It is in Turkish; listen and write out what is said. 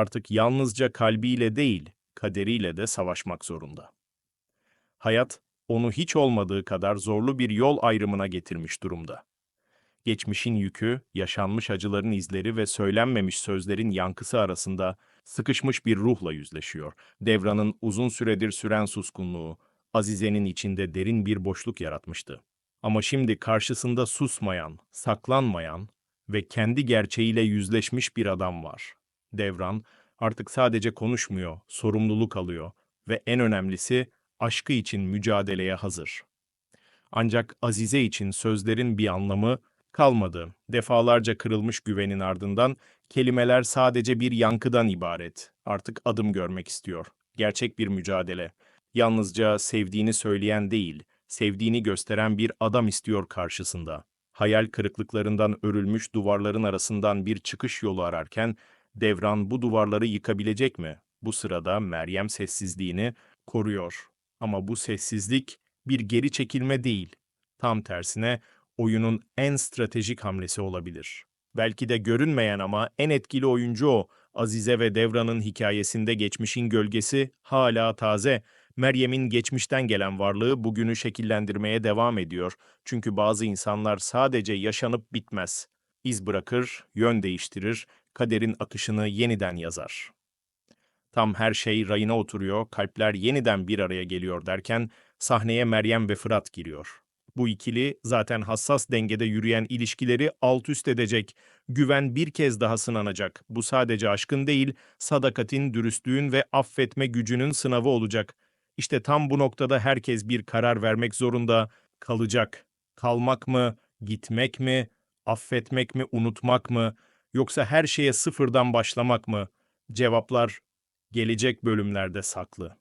artık yalnızca kalbiyle değil, kaderiyle de savaşmak zorunda. Hayat, onu hiç olmadığı kadar zorlu bir yol ayrımına getirmiş durumda. Geçmişin yükü, yaşanmış acıların izleri ve söylenmemiş sözlerin yankısı arasında sıkışmış bir ruhla yüzleşiyor. Devran'ın uzun süredir süren suskunluğu, Azize'nin içinde derin bir boşluk yaratmıştı. Ama şimdi karşısında susmayan, saklanmayan ve kendi gerçeğiyle yüzleşmiş bir adam var. Devran artık sadece konuşmuyor, sorumluluk alıyor ve en önemlisi aşkı için mücadeleye hazır. Ancak Azize için sözlerin bir anlamı kalmadı. Defalarca kırılmış güvenin ardından kelimeler sadece bir yankıdan ibaret. Artık adım görmek istiyor. Gerçek bir mücadele. Yalnızca sevdiğini söyleyen değil, sevdiğini gösteren bir adam istiyor karşısında. Hayal kırıklıklarından örülmüş duvarların arasından bir çıkış yolu ararken Devran bu duvarları yıkabilecek mi? Bu sırada Meryem sessizliğini koruyor. Ama bu sessizlik bir geri çekilme değil. Tam tersine oyunun en stratejik hamlesi olabilir. Belki de görünmeyen ama en etkili oyuncu o. Azize ve Devran'ın hikayesinde geçmişin gölgesi hala taze. Meryem'in geçmişten gelen varlığı bugünü şekillendirmeye devam ediyor. Çünkü bazı insanlar sadece yaşanıp bitmez. İz bırakır, yön değiştirir, kaderin akışını yeniden yazar. Tam her şey rayına oturuyor, kalpler yeniden bir araya geliyor derken sahneye Meryem ve Fırat giriyor. Bu ikili zaten hassas dengede yürüyen ilişkileri alt üst edecek, güven bir kez daha sınanacak. Bu sadece aşkın değil, sadakatin, dürüstlüğün ve affetme gücünün sınavı olacak. İşte tam bu noktada herkes bir karar vermek zorunda kalacak. Kalmak mı, gitmek mi, affetmek mi, unutmak mı, yoksa her şeye sıfırdan başlamak mı? Cevaplar gelecek bölümlerde saklı.